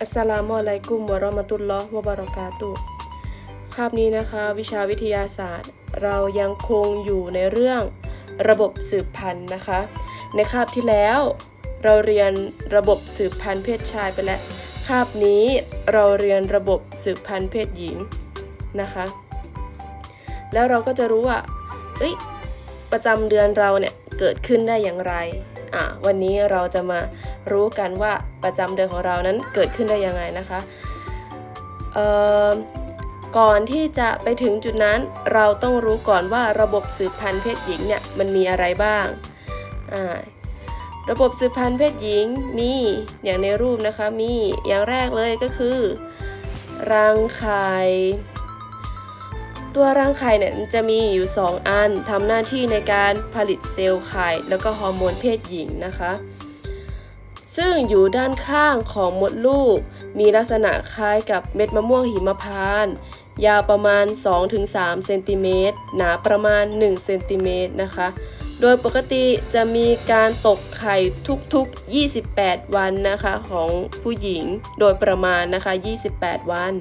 อัสสลามุอะลัยกุมวะราะมะตุลลอฮ์วะบารอกาตุคาบนี้นะคะ วิชาวิทยาศาสตร์ เรายังคงอยู่ในเรื่องระบบสืบพันธุ์นะคะ ในคาบที่แล้ว เราเรียนระบบสืบพันธุ์เพศชายไปแล้วคาบนี้เราเรียนระบบสืบพันธุ์เพศหญิงนะคะ แล้วเราก็จะรู้ว่าเอ้ยประจำเดือนเราเนี่ยเกิดขึ้นได้อย่างไรอะวันนี้เราจะมา รู้กันว่าประจำเดือนของเรานั้นเกิดขึ้นได้ยังไงนะคะก่อนที่จะไปถึงจุดนั้นเราต้องรู้ก่อนว่าระบบสืบพันธุ์เพศหญิงเนี่ยมันมีอะไรบ้างาระบบสืบพันธุ์เพศหญิงมีอย่างในรูปนะคะมีอย่างแรกเลยก็คือ รังไข่ตัวรังไข่เนี่ยจะมีอยู่ 2 อันทำหน้าที่ในการผลิตเซลล์ไข่แล้วก็ฮอร์โมนเพศหญิงนะคะ ซึ่งอยู่ด้านข้างของมดลูก มีลักษณะคล้ายกับเม็ดมะม่วงหิมพาน ยาวประมาณ 2-3 เซนติเมตร หนาประมาณ 1 เซนติเมตรนะคะ โดยปกติจะมีการตกไข่ทุกๆ 28 วันนะคะของผู้หญิง โดยประมาณนะคะ 28 วัน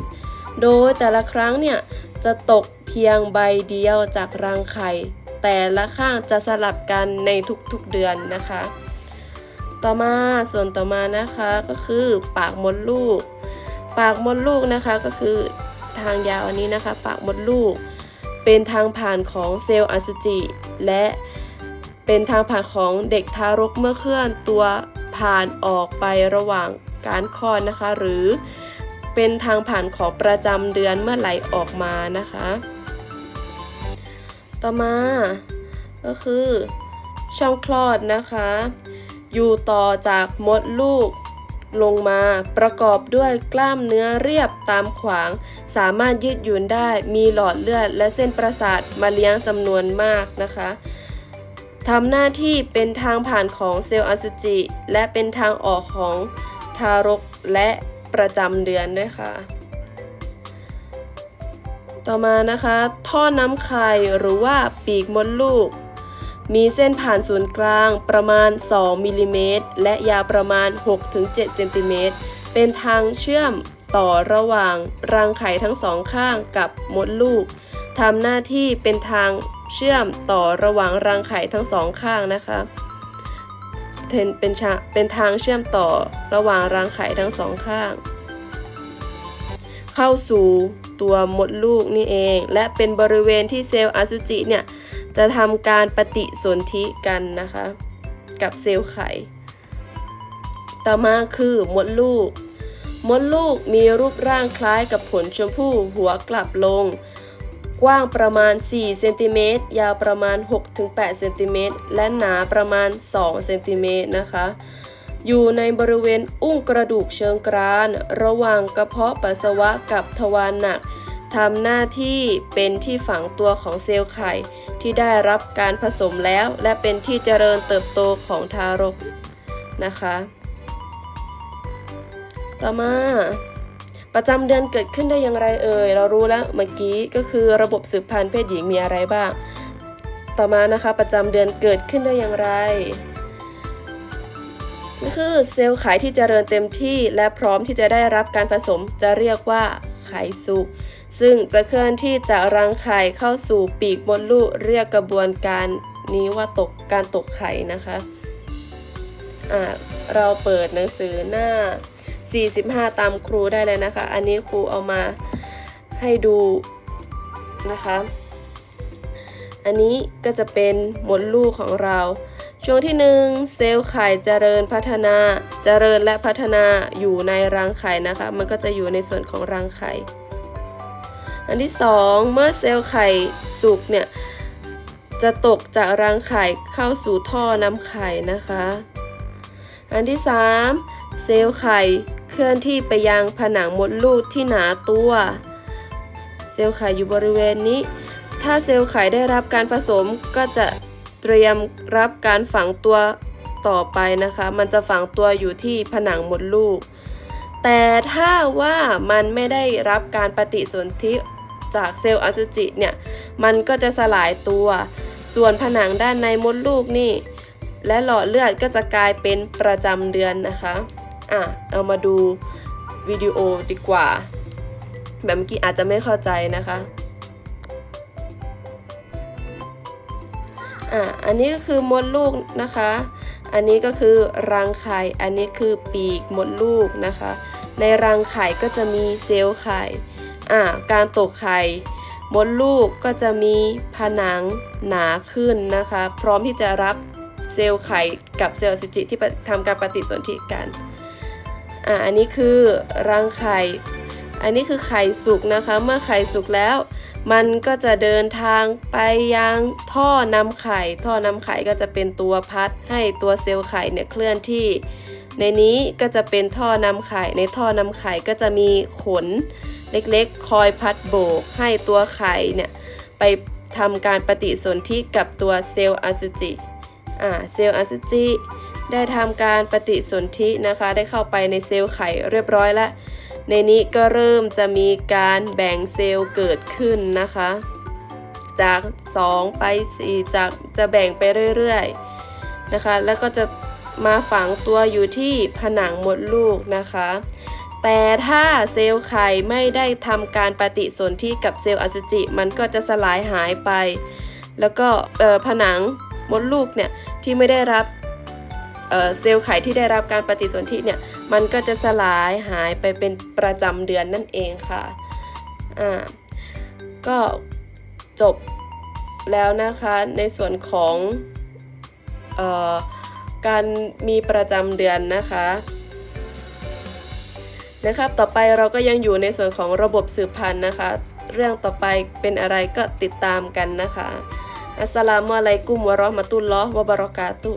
โดยแต่ละครั้งเนี่ยจะตกเพียงใบเดียวจากรังไข่ แต่ละข้างจะสลับกันในทุกๆเดือนนะคะ ต่อมาส่วนต่อมานะคะก็คือปากมดลูก ปากมดลูกนะคะก็คือทางยาวอันนี้นะคะ ปากมดลูก เป็นทางผ่านของเซลล์อสุจิ และเป็นทางผ่านของเด็กทารกเมื่อเคลื่อนตัวผ่านออกไประหว่างการคลอดนะคะ หรือเป็นทางผ่านของประจำเดือนเมื่อไหลออกมานะคะ ต่อมาก็คือช่องคลอดนะคะ อยู่ต่อจากมดลูกลงมาประกอบด้วยกล้ามเนื้อเรียบตามขวาง สามารถยืดหยุ่นได้ มีหลอดเลือดและเส้นประสาทมาเลี้ยงจำนวนมากนะคะทำหน้าที่เป็นทางผ่านของเซลล์อสุจิ และเป็นทางออกของทารกและประจำเดือนด้วยค่ะ ต่อมานะคะ ท่อน้ำไข่หรือว่าปีกมดลูก มีเส้นผ่านศูนย์กลางประมาณ 2มิลลิเมตรและยาวประมาณ 6-7 เซนติเมตร เป็นทางเชื่อมต่อระหว่างรังไข่ทั้งสองข้างกับมดลูกทำหน้าที่เป็นทางเชื่อมต่อระหว่างรังไข่ทั้งสองข้างนะคะเป็นเป็นทางเชื่อมต่อระหว่างรังไข่ทั้งสองข้าง เข้าสู่ตัวมดลูกนี่เอง และเป็นบริเวณที่เซลล์อสุจิเนี่ย จะทำการปฏิสนธิกันนะคะ กับเซลล์ไข่ ต่อมาคือมดลูก มดลูกมีรูปร่างคล้ายกับผลชมพู่หัวกลับลง กว้างประมาณ 4 เซนติเมตร ยาวประมาณ 6-8 เซนติเมตร และหนาประมาณ 2 เซนติเมตรนะคะ อยู่ในบริเวณอุ้งกระดูกเชิงกราน ระหว่างกระเพาะปัสสาวะกับทวารหนัก ทำหน้าที่เป็นที่ฝังตัวของเซลล์ไข่ ที่ได้รับการผสมแล้ว และเป็นที่เจริญเติบโตของทารกนะคะ ต่อมาประจำเดือนเกิดขึ้นได้อย่างไรเอ่ย เรารู้แล้วเมื่อกี้ก็คือระบบสืบพันธุ์เพศหญิงมีอะไรบ้าง ต่อมานะคะประจำเดือนเกิดขึ้นได้อย่างไรก็คือเซลล์ไข่ที่เจริญเต็มที่และพร้อมที่จะได้รับการผสมจะเรียกว่าไข่สุก ซึ่งจะเคลื่อนที่จากรังไข่เข้าสู่ปีกมดลูกเรียกกระบวนการนี้ว่าตกการตกไข่นะคะเราเปิดหนังสือหน้า 45 ตามครูได้เลยนะคะ อันนี้ครูเอามาให้ดูนะคะ อันนี้ก็จะเป็นมดลูกของเรา ช่วงที่หนึ่งเซลล์ไข่เจริญพัฒนาเจริญและพัฒนาอยู่ในรังไข่นะคะ มันก็จะอยู่ในส่วนของรังไข่ อันที่สองเมื่อเซลล์ไข่สุกเนี่ยจะตกจากรังไข่เข้าสู่ท่อน้ำไข่นะคะ อันที่สามเซลล์ไข่เคลื่อนที่ไปยังผนังมดลูกที่หนาตัว เซลล์ไข่อยู่บริเวณนี้ ถ้าเซลล์ไข่ได้รับการผสมก็จะเตรียมรับการฝังตัวต่อไปนะคะ มันจะฝังตัวอยู่ที่ผนังมดลูก แต่ถ้าว่ามันไม่ได้รับการปฏิสนธิจากเซลล์อสุจิเนี่ย มันก็จะสลายตัว ส่วนผนังด้านในมดลูกนี่ และหลอดเลือดก็จะกลายเป็นประจำเดือนนะคะ อะเรามาดูวิดีโอดีกว่า แบบเมื่อกี้อาจจะไม่เข้าใจนะคะ อะ อันนี้ก็คือมดลูกนะคะ อันนี้ก็คือรังไข่ อันนี้คือปีกมดลูกนะคะ ในรังไข่ก็จะมีเซลล์ไข่ อะการตกไข่ มดลูกก็จะมีผนังหนาขึ้นนะคะ พร้อมที่จะรับเซลล์ไข่กับเซลล์สุจิที่ทำการปฏิสนธิกัน อะอันนี้คือรังไข่ อันนี้คือไข่สุกนะคะ เมื่อไข่สุกแล้ว มันก็จะเดินทางไปยังท่อนำไข่ ท่อนำไข่ก็จะเป็นตัวพัดให้ตัวเซลล์ไข่เนี่ยเคลื่อนที่ ในนี้ก็จะเป็นท่อนำไข่ ในท่อนำไข่ก็จะมีขนเล็กๆ คอยพัดโบก ให้ตัวไข่เนี่ยไปทำการปฏิสนธิกับตัวเซลล์อสุจิอ่าเซลล์อสุจิได้ทำการปฏิสนธินะคะ ได้เข้าไปในเซลล์ไข่เรียบร้อยแล้ว ในนี้ก็เริ่มจะมีการแบ่งเซลล์เกิดขึ้นนะคะ จาก 2 ไป 4 จากจะแบ่งไปเรื่อยๆนะคะ แล้วก็จะมาฝังตัวอยู่ที่ผนังมดลูกนะคะ แต่ถ้าเซลล์ไข่ไม่ได้ทำการปฏิสนธิกับเซลล์อสุจิ มันก็จะสลายหายไป แล้วก็ผนังมดลูกเนี่ยที่ไม่ได้รับ เซลล์ไข่ที่ได้รับการปฏิสนธิเนี่ยมันก็จะสลายหายไปเป็นประจำเดือนนั่นเองค่ะอ่าก็จบแล้วนะคะในส่วนของออการมีประจำเดือนนะคะนะครับต่อไปเราก็ยังอยู่ในส่วนของระบบสืบพันธุ์นะคะ เรื่องต่อไปเป็นอะไรก็ติดตามกันนะคะ อัสสลามุอะลัยกุมวะเราะห์มะตุลลอฮ์วะบะเราะกาตุ